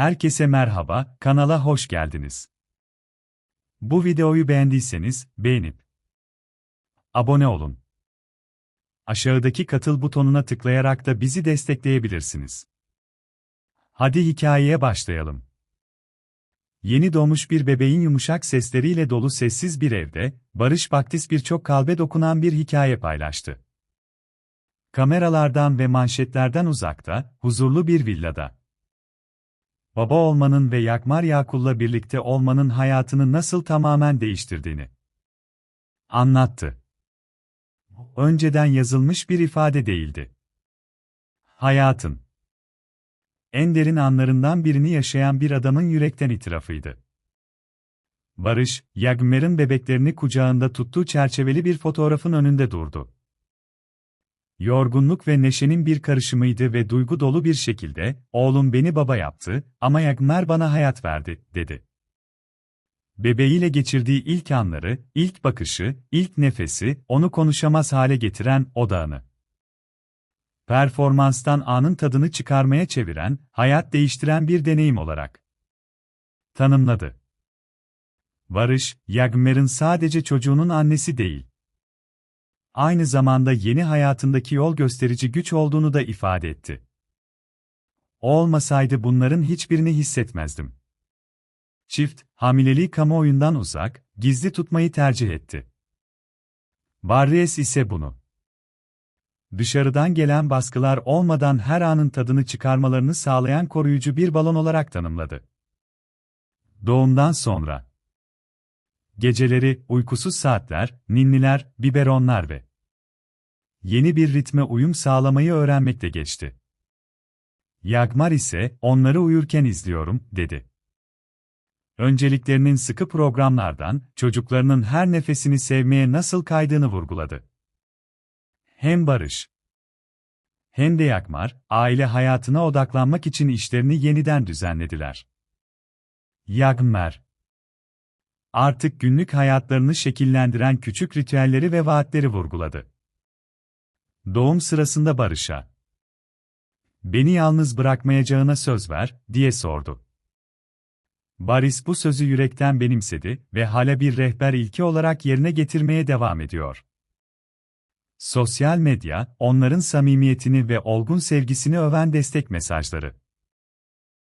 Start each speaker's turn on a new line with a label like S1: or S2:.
S1: Herkese merhaba, kanala hoş geldiniz. Bu videoyu beğendiyseniz beğenip abone olun. Aşağıdaki katıl butonuna tıklayarak da bizi destekleyebilirsiniz. Hadi hikayeye başlayalım. Yeni doğmuş bir bebeğin yumuşak sesleriyle dolu sessiz bir evde, Barış Baktis birçok kalbe dokunan bir hikaye paylaştı. Kameralardan ve manşetlerden uzakta, huzurlu bir villada. Baba olmanın ve Yakmar Yakul'la birlikte olmanın hayatını nasıl tamamen değiştirdiğini anlattı. Önceden yazılmış bir ifade değildi. Hayatın en derin anlarından birini yaşayan bir adamın yürekten itirafıydı. Barış, Yagmer'in bebeklerini kucağında tuttuğu çerçeveli bir fotoğrafın önünde durdu. Yorgunluk ve neşenin bir karışımıydı ve duygu dolu bir şekilde, oğlum beni baba yaptı ama Yagmer bana hayat verdi, dedi. Bebeğiyle geçirdiği ilk anları, ilk bakışı, ilk nefesi, onu konuşamaz hale getiren odağını. Performanstan anın tadını çıkarmaya çeviren, hayat değiştiren bir deneyim olarak tanımladı. Barış, Yagmer'in sadece çocuğunun annesi değil, aynı zamanda yeni hayatındaki yol gösterici güç olduğunu da ifade etti. Olmasaydı bunların hiçbirini hissetmezdim. Çift, hamileliği kamuoyundan uzak, gizli tutmayı tercih etti. Barries ise bunu dışarıdan gelen baskılar olmadan her anın tadını çıkarmalarını sağlayan koruyucu bir balon olarak tanımladı. Doğumdan sonra Geceleri, uykusuz saatler, ninniler, biberonlar ve yeni bir ritme uyum sağlamayı öğrenmekte geçti. Yagmar ise, onları uyurken izliyorum, dedi. Önceliklerinin sıkı programlardan, çocuklarının her nefesini sevmeye nasıl kaydığını vurguladı. Hem Barış hem de Yakmar, aile hayatına odaklanmak için işlerini yeniden düzenlediler. Yagmer artık günlük hayatlarını şekillendiren küçük ritüelleri ve vaatleri vurguladı. Doğum sırasında Barış'a "Beni yalnız bırakmayacağına söz ver." diye sordu. Baris bu sözü yürekten benimsedi ve hala bir rehber ilki olarak yerine getirmeye devam ediyor. Sosyal medya, onların samimiyetini ve olgun sevgisini öven destek mesajları